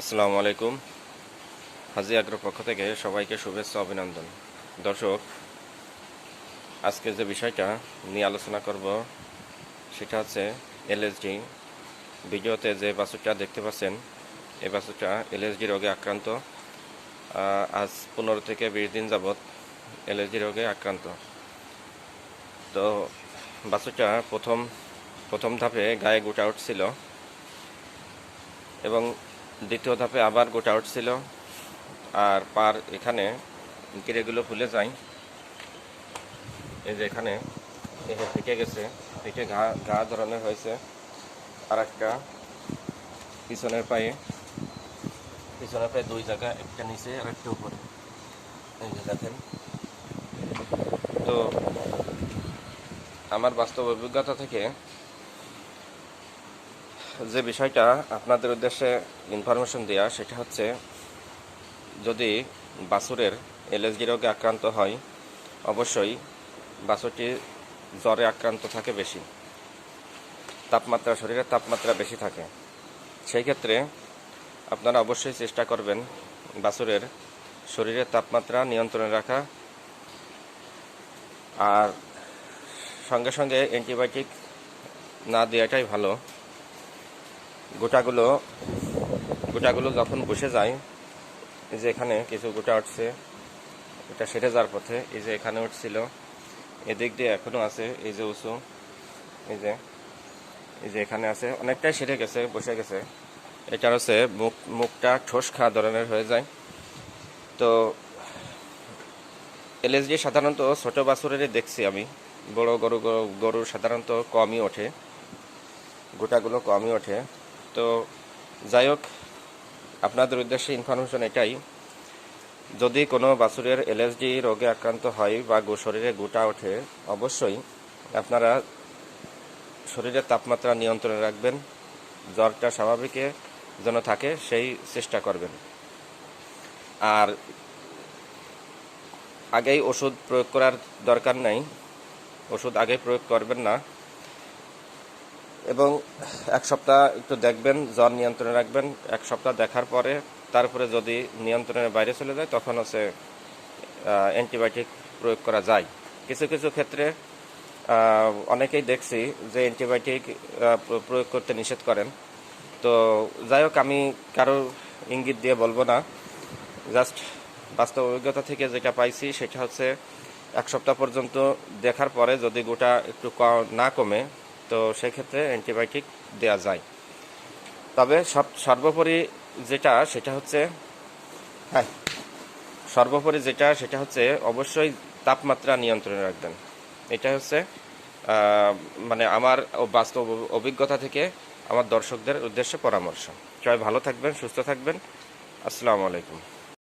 আসসালামু আলাইকুম। হাজি আগ্রহ পক্ষ থেকে সবাইকে শুভেচ্ছা, অভিনন্দন। দর্শক, আজকে যে বিষয়টা নিয়ে আলোচনা করব, সেটা হচ্ছে এলএসডি। ভিডিওতে যে বাছুরটা দেখতে পাচ্ছেন, এই বাছুরটা এলএসডি রোগে আক্রান্ত। আজ পনেরো থেকে বিশ দিন যাবৎ এলএসডি রোগে আক্রান্ত। তো বাছুরটা প্রথম প্রথম ধাপে গায়ে গোটা উঠছিল এবং দ্বিতীয় ধাপে আবার গোটা উঠছিল আর পার এখানে গিরেগুলো ফুলে যায় এই যে এখানে যে গেছে ফেটে ঘা ঘা ধরনের হয়েছে। আর একটা পিছনের পায়ে পিছনের পায়ে দুই জায়গা, একটা নিচে আর একটা উপরে। এই যে দেখেন। তো আমার বাস্তব অভিজ্ঞতা থেকে যে বিষয়টা আপনাদের উদ্দেশ্যে ইনফরমেশন দেওয়া সেটা হচ্ছে যদি বাছুরের এলএসডি রোগে আক্রান্ত হয়, অবশ্যই বাছুরটি জ্বরে আক্রান্ত থাকে বেশি। তাপমাত্রা, শরীরের তাপমাত্রা বেশি থাকে। সেই ক্ষেত্রে আপনারা অবশ্যই চেষ্টা করবেন বাছুরের শরীরের তাপমাত্রা নিয়ন্ত্রণে রাখা। আর সঙ্গে সঙ্গে অ্যান্টিবায়োটিক না দেওয়াটাই ভালো। গোটাগুলো গোটাগুলো যখন বসে যায়, এই যে এখানে কিছু গোটা উঠছে, এটা সেরে যাওয়ার পথে, এই যে এখানে উঠছিল, এদিক দিয়ে এখনও আছে, এই যে উঁচু, এই যে এই যে এখানে আছে, অনেকটাই সেরে গেছে, বসে গেছে। এটা হচ্ছে মুখ, মুখটা ঠোস খাওয়া ধরনের হয়ে যায়। তো এলএসডি সাধারণত ছোট বাছুরেরই দেখছি আমি, বড় গরু গরু সাধারণত কমই ওঠে, গোটাগুলো কমই ওঠে। তো যাই হোক, আপনাদের উদ্দেশ্যে ইনফরমেশন এটাই, যদি কোনো বাছুরের এলএসডি রোগে আক্রান্ত হয় বা শরীরে গোটা ওঠে, অবশ্যই আপনারা শরীরের তাপমাত্রা নিয়ন্ত্রণে রাখবেন, জ্বরটা স্বাভাবিকে যেন থাকে সেই চেষ্টা করবেন। আর আগেই ওষুধ প্রয়োগ করার দরকার নাই, ওষুধ আগে প্রয়োগ করবেন না এবং এক সপ্তাহ একটু দেখবেন, জ্বর নিয়ন্ত্রণে রাখবেন। এক সপ্তাহ দেখার পরে তারপরে যদি নিয়ন্ত্রণের বাইরে চলে যায়, তখন হচ্ছে অ্যান্টিবায়োটিক প্রয়োগ করা যায়। কিছু কিছু ক্ষেত্রে অনেকেই দেখছি যে অ্যান্টিবায়োটিক প্রয়োগ করতে নিষেধ করেন। তো যাই হোক, আমি কারও ইঙ্গিত দিয়ে বলব না। জাস্ট বাস্তব অভিজ্ঞতা থেকে যেটা পাইছি, সেটা হচ্ছে এক সপ্তাহ পর্যন্ত দেখার পরে যদি গোটা একটু না কমে তো সেক্ষেত্রে অ্যান্টিবায়োটিক দেওয়া যায়। তবে সব, সর্বোপরি যেটা, সেটা হচ্ছে হ্যাঁ সর্বোপরি যেটা, সেটা হচ্ছে অবশ্যই তাপমাত্রা নিয়ন্ত্রণে রাখবেন। এটা হচ্ছে মানে আমার বাস্তব অভিজ্ঞতা থেকে আমার দর্শকদের উদ্দেশ্যে পরামর্শ। সবাই ভালো থাকবেন, সুস্থ থাকবেন। আসসালামু আলাইকুম।